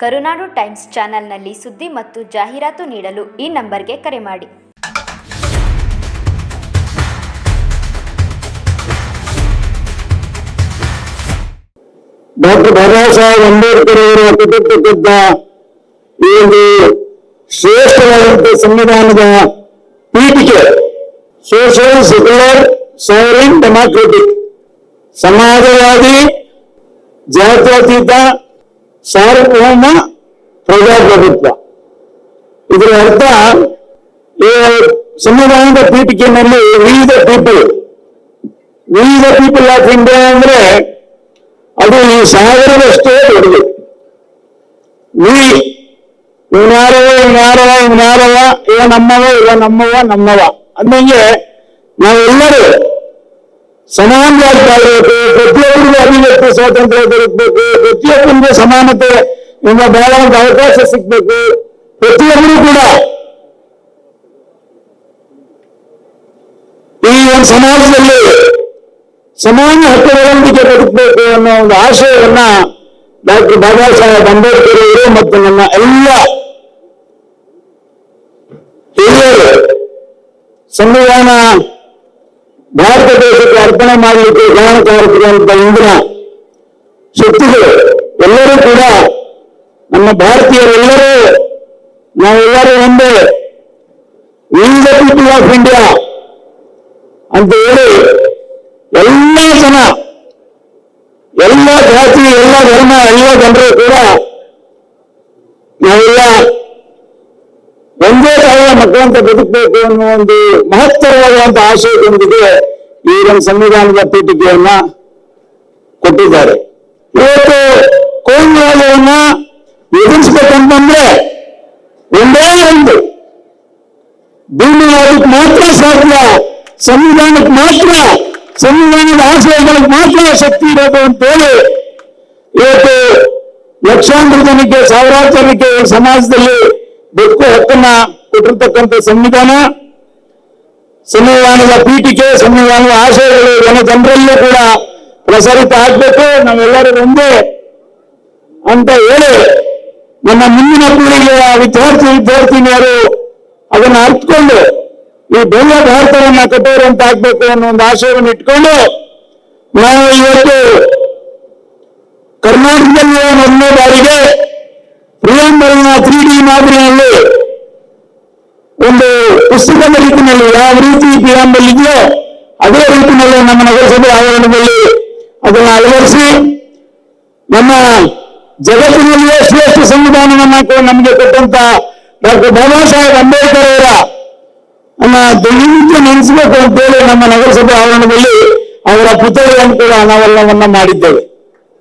ಕರುನಾಡು times ಚಾನೆಲ್ನಲ್ಲಿ ಸುದ್ದಿ ಮತ್ತು ಜಾಹೀರಾತು ನೀಡಲು ಈ ನಂಬರ್ಗೆ ಕರೆ ಮಾಡಿ. ಡಾಕ್ಟರ್ ಬಾಬಾ ಸಾಹೇಬ್ ಅಂಬೇಡ್ಕರ್ ಅವರು ಕಟ್ಟಿರ್ತಕ್ಕಂಥ ಈ ಒಂದು ಶ್ರೇಷ್ಠವಾದಂತಹ ಸಂವಿಧಾನದ ಪೀಠಿಕೆ ಸೋಷಿಯಲ್ ಸೆಕ್ಯುಲರ್ ಸಾವರಿನ್ ಡೆಮಾಕ್ರೆಟಿಕ್ ಸಮಾಜವಾದಿ, ಜಾತ್ಯತೀತ ಸಾರ್ವಭೌಮ ಪ್ರಜಾಪ್ರಭುತ್ವ ಇದರ ಅರ್ಥ ಈ ಸಂವಿಧಾನದ ಪೀಠಿಕೆಯಲ್ಲಿ ವಿವಿಧ ಪೀಪಲ್ ವಿವಿಧ ಪೀಪಲ್ ಆಫ್ ಇಂಡಿಯಾ ಅಂದ್ರೆ ಅದು ಈ ಸಾಗರದಷ್ಟೇ ದೊಡ್ಡದು ನೀ ಇವನಾರವ ಇವನಾರವ ಇವನಾರವ ಇವ ನಮ್ಮವ ಇವ ನಮ್ಮವ ನಮ್ಮವ ಅಂದಂಗೆ ನಾವೆಲ್ಲರೂ ಸಮಾನವಾಗಿ ಬಾಳ್ಬೇಕು ಪ್ರತಿಯೊಬ್ಬರಿಗೂ ಅಭಿವ್ಯಕ್ತಿ, ಸ್ವಾತಂತ್ರ್ಯ ದೊರಕಬೇಕು. ಪ್ರತಿಯೊಬ್ಬರಿಗೂ ಸಮಾನತೆ ಇಂದ ಬಾಳುವಂತ ಅವಕಾಶ ಸಿಗ್ಬೇಕು. ಪ್ರತಿಯೊಬ್ಬರು ಕೂಡ ಈ ಒಂದು ಸಮಾಜದಲ್ಲಿ ಸಮಾನ ಹಕ್ಕುಗಳೊಂದಿಗೆ ಬದುಕಬೇಕು ಅನ್ನೋ ಒಂದು ಆಶಯವನ್ನ ಡಾಕ್ಟರ್ ಬಾಬಾ ಸಾಹೇಬ್ ಅಂಬೇಡ್ಕರ್ ಅವರು ಮತ್ತು ನಮ್ಮ ಎಲ್ಲ ಹಿರಿಯರು ಸಂವಿಧಾನ ಭಾರತ ದೇಶಕ್ಕೆ ಅರ್ಪಣೆ ಮಾಡಲಿಕ್ಕೆ ಕಾರಣಕಾರಕರಂತ ಇಂದಿನ ಶಕ್ತಿಗಳು ಎಲ್ಲರೂ ಕೂಡ ನಮ್ಮ ಭಾರತೀಯರೆಲ್ಲರೂ ನಾವೆಲ್ಲರೂ ಒಂದೇ ವಿವಿಧ ಪೀಪಲ್ ಆಫ್ ಇಂಡಿಯಾ ಅಂತ ಹೇಳಿ ಎಲ್ಲ ಜನ ಎಲ್ಲ ಜಾತಿ ಎಲ್ಲ ಧರ್ಮ ಎಲ್ಲ ಜನರು ಕೂಡ ನಾವೆಲ್ಲ ಒಂದೇ ತಾಯಿಯ ಮಕ್ಕಳಂತ ಬದುಕಬೇಕು ಅನ್ನೋ ಒಂದು ಮಹತ್ತರವಾದಂತಹ ಆಶಯದೊಂದಿಗೆ ಈ ನಮ್ಮ ಸಂವಿಧಾನದ ಪೀಠಿಕೆಯನ್ನ ಕೊಟ್ಟಿದ್ದಾರೆ. ಇವತ್ತು ಕೋಮುವಾದವನ್ನ ಎದುರಿಸ್ಬೇಕಂತಂದ್ರೆ ಒಂದೇ ಒಂದು. ಭೂಮಿವಾದಕ್ಕೆ ಮಾತ್ರ ಸಾಧ್ಯ, ಸಂವಿಧಾನಕ್ಕೆ ಮಾತ್ರ, ಸಂವಿಧಾನದ ಆಶಯಗಳಿಗೆ ಮಾತ್ರ ಶಕ್ತಿ ಇರೋದು ಅಂತೇಳಿ ಇವತ್ತು ಲಕ್ಷಾಂತರ ಜನಕ್ಕೆ, ಸಾವಿರಾರು ಜನಕ್ಕೆ ಸಮಾಜದಲ್ಲಿ ಬೆಕ್ಕು ಹಕ್ಕನ್ನ ಕೊಟ್ಟಿರ್ತಕ್ಕಂಥ ಸಂವಿಧಾನ, ಸಂವಿಧಾನದ ಪೀಠಿಕೆ, ಸಂವಿಧಾನದ ಆಶಯಗಳು ಜನ ಜನರಲ್ಲೂ ಕೂಡ ಪ್ರಸಾರಿತ ಆಗ್ಬೇಕು. ನಾವೆಲ್ಲರೂ ಒಂದೇ ಅಂತ ಹೇಳಿ ನನ್ನ ಮುಂದಿನ ಪೀಳಿಗೆಯ ವಿದ್ಯಾರ್ಥಿ, ವಿದ್ಯಾರ್ಥಿನಿಯರು ಅದನ್ನ ಅರ್ಥಕೊಂಡು ಈ ಬೆಲ್ಲ ಭಾರತವನ್ನ ಕಟ್ಟೋರಂತ ಆಗ್ಬೇಕು ಅನ್ನೋ ಒಂದು ಆಶಯವನ್ನು ಇಟ್ಕೊಂಡು ನಾವು ಇವತ್ತು ಕರ್ನಾಟಕದಲ್ಲಿ ಮೊದಲನೇ ಬಾರಿಗೆ ಪ್ರಿಯಾಂಬಲ್ನ ತ್ರೀ ಡಿ ಮಾದರಿಯಲ್ಲಿ ಒಂದು ಪುಸ್ತಕದ ರೀತಿಯಲ್ಲಿ ಯಾವ ರೀತಿ ಪ್ರಿಯಾಂಬಲ್ ಇದೆಯೋ ಅದೇ ರೀತಿಯಲ್ಲಿ ನಮ್ಮ ನಗರಸಭೆ ಆವರಣದಲ್ಲಿ ಅದನ್ನು ಅಳವಡಿಸಿ ನಮ್ಮ ಜಗತ್ತಿನಲ್ಲಿಯೇ ಶ್ರೇಷ್ಠ ಸಂವಿಧಾನವನ್ನು ನಮಗೆ ಕೊಟ್ಟಂತ ಡಾಕ್ಟರ್ ಬಾಬಾ ಸಾಹೇಬ್ ಅಂಬೇಡ್ಕರ್ ಅವರ ನಮ್ಮ ದಿನನಿತ್ಯ ನೆನೆಸಬೇಕು ಅಂತೇಳಿ ನಮ್ಮ ನಗರಸಭೆ ಆವರಣದಲ್ಲಿ ಅವರ ಪುತ್ಥಳಿಯನ್ನು ಕೂಡ ಅನಾವರಣವನ್ನ ಮಾಡಿದ್ದೇವೆ.